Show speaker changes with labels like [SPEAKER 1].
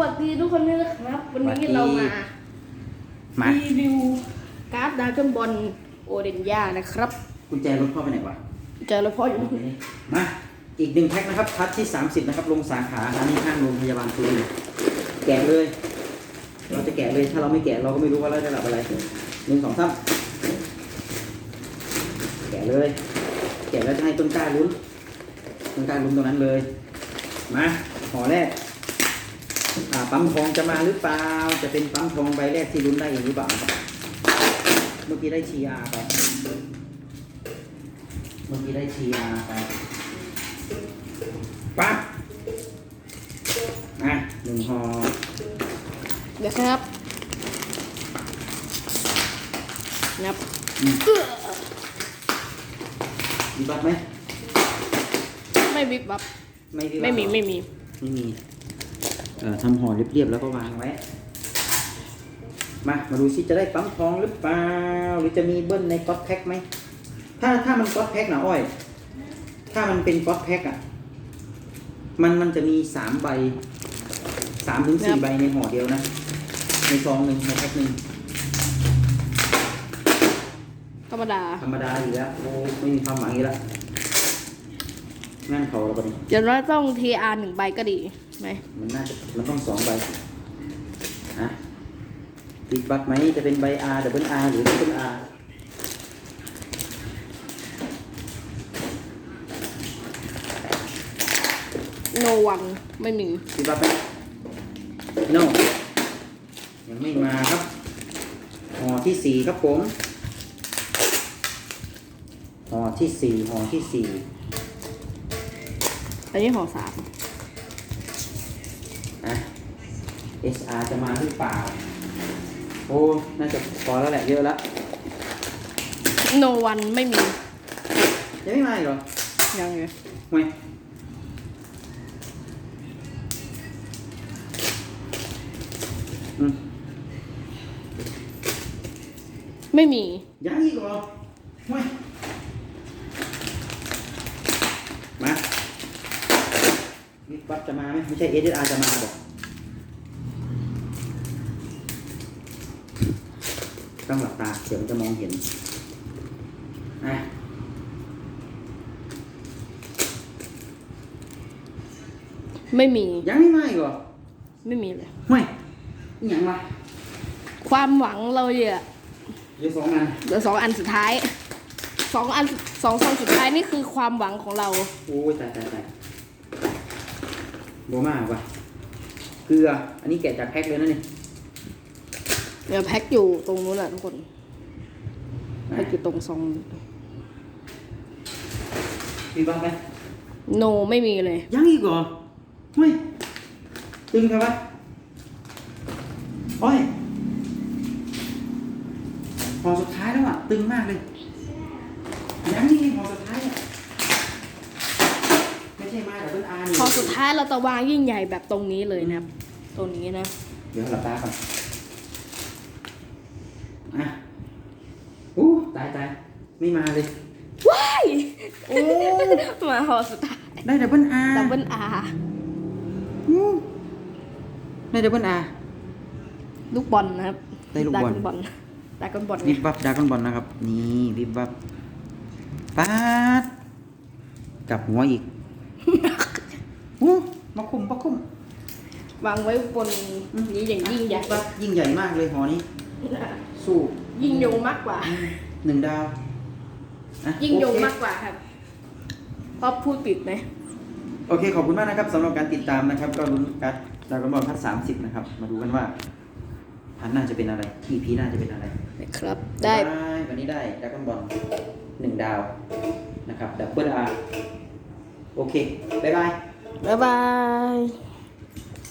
[SPEAKER 1] วัสดีทุกคนด้วยนะครับ วันนี้
[SPEAKER 2] สวัสดี
[SPEAKER 1] เรามา
[SPEAKER 2] มา
[SPEAKER 1] รีวิวการ์ดดราก้อนบอลโอเดนยานะครับ
[SPEAKER 2] กุญแจรถพ่อไปไหนวะ
[SPEAKER 1] เจอแล้วพ่ออยู่
[SPEAKER 2] โอเคมาอีกหนึ่งแพ็คนะครับพัดที่ 30 นะครับ ลงสาขาอันนี้ข้างโรงพยาบาลสุรินทร์แกะเลย เราจะแกะเลยถ้าเราไม่แกะเราก็ไม่รู้ว่าเราจะรับอะไรหนึ่งสองสามแกะเลย แกะแล้วจะให้ต้นกล้าลุ้นต้นกล้าลุ้นตรงนั้นเลยมาห่อแรกอ่า ปั๊มทองจะมาหรือเปล่า จะเป็นปั๊มทองใบแรกที่ลุ้นได้เองหรือเปล่านะครับเมื่อกี้ได้ชีอาไป เมื่อกี้ได้ชีอาไปปั๊บอะหนึ่งห่อ
[SPEAKER 1] เดี๋ยวครับ นับ
[SPEAKER 2] อืมมีบัตรไหม
[SPEAKER 1] ไม่วิบวับ
[SPEAKER 2] ไม่มี
[SPEAKER 1] ไม่มี
[SPEAKER 2] บัตรหรอ
[SPEAKER 1] ไม่มี
[SPEAKER 2] ไม่มีเอ่อ ทำห่อเรียบๆแล้วก็วางไว้ มา มาดูซิจะได้ปั๊มทองหรือเปล่า หรือจะมีเบิ้ลในก๊อตแพ็คไหม ถ้าถ้ามันก๊อตแพ็คนะอ้อย ถ้ามันเป็นก๊อตแพ็คอะ มันมันจะมีสามใบสามถึง
[SPEAKER 1] ค
[SPEAKER 2] สี่
[SPEAKER 1] รับ
[SPEAKER 2] ใบในห่อเดียวนะ ในซองหนึ่งในแพ็คหนึ่ง
[SPEAKER 1] ธรรมดา
[SPEAKER 2] ธรรมดาอยู่แล้วโอ้ไม่มีความหวังอีกแล้ว งั้นเขาเราปะเนี่ย
[SPEAKER 1] เดี๋ยวเราต้อง TR หนึ่งใบก็ดีไหม
[SPEAKER 2] มันน่าจะมันต้องสองใบฮะติดบัตรไหมจะเป็นใบ R ดับเบิล R หรือดับเบิล R
[SPEAKER 1] โนวันไม่มี
[SPEAKER 2] ติดบัตรไหม no ยังไม่มาครับห่อที่สี่ครับผมห่อที่สี่ห่อที่สี่
[SPEAKER 1] อั นนี้ห่อสาม
[SPEAKER 2] นะ SR จะมาหรือเปล่า โอ้ น่าจะพอแล้วแหละเยอะแล้ว
[SPEAKER 1] โนวันไม่มี
[SPEAKER 2] ยังไม่มาอีกเหรอ
[SPEAKER 1] ยังไง
[SPEAKER 2] ไม่อืม
[SPEAKER 1] ไม่มี
[SPEAKER 2] ยังอีกเหรอไม่มา วิบวับจะมาไหมไม่ใช่ SR จะมาบอกต้องหลับตาเดี๋ยวมันจะมองเห็นอะ
[SPEAKER 1] ไม่มี
[SPEAKER 2] ยังไม่มาอีกเหรอ
[SPEAKER 1] ไม่มีเลย
[SPEAKER 2] ไม่อหย่างวะ
[SPEAKER 1] ความหวังเราเหลือ
[SPEAKER 2] เดี๋ยวสองงาน
[SPEAKER 1] เหลือสองอันสุดท้ายสองอันสองซองสุดท้ายนี่คือความหวังของเรา
[SPEAKER 2] โอ้ยตายตายตาย โบมากว่ะเกลือ อันนี้แกะจากแพ็คเลยนะนี่
[SPEAKER 1] เดี๋ยวแพ็คอยู่ตรงนู้นแหละทุกคนแพ็คอยู่ตรงซอง
[SPEAKER 2] มีบ้างไหม
[SPEAKER 1] โนไม่มีเลย
[SPEAKER 2] ยังอีกเหรอเฮ้ยตึงครับวะโอ้ยพอสุดท้ายแล้วอะ ตึงมากเลย ยังนี่พอสุดท้ายอะไม่ใช่มาแต่เพิ่งอาร์นี่
[SPEAKER 1] พอ สุดท้ายเราจะวางยิ่งใหญ่แบบตรงนี้เลยนะครับ ตรงนี้นะ
[SPEAKER 2] เดี๋ยวหลับตาก่อนอะอู้ตายตายไม่มาเลย
[SPEAKER 1] ว้าย
[SPEAKER 2] โอ้
[SPEAKER 1] มาพอสุดท้าย
[SPEAKER 2] ได้ดับเบิลอาร์
[SPEAKER 1] ดับเบิลอาร์
[SPEAKER 2] ได้ดับเบิลอาร์
[SPEAKER 1] ลูกบอลนะครับ
[SPEAKER 2] ได้ลูกบอล
[SPEAKER 1] ดราก้อนบอลดราก้อนบอล
[SPEAKER 2] วิบวับดากอนบอลนะครับ นี่วิบวับป๊าดกลับหัวอีกโอ้มาคุมมาคุม
[SPEAKER 1] วางไว้บนนี้อย่างยิ่งใหญ่
[SPEAKER 2] วับยิ่งใหญ่มากเลยหอนี้ สู้
[SPEAKER 1] ยิ่งยงมากกว่า
[SPEAKER 2] หนึ่งดาวอะ
[SPEAKER 1] ยิ่งยง
[SPEAKER 2] โอเค
[SPEAKER 1] มากกว่าครับพอพูดปิดไหม
[SPEAKER 2] โอเค ขอบคุณมากนะครับสำหรับการติดตามนะครับ ก็ลุ้นกัดดากอนบอลพัดสามสิบนะครับ มาดูกันว่าพันหน้าจะเป็นอะไร EP หน้าจะเป็นอะไร
[SPEAKER 1] นะครับ ได้
[SPEAKER 2] วันนี้ได้ดากอนบอลหนึ่งดาวนะครับ ดับเบิลอาร์โอเค บ๊ายบาย
[SPEAKER 1] บ๊ายบาย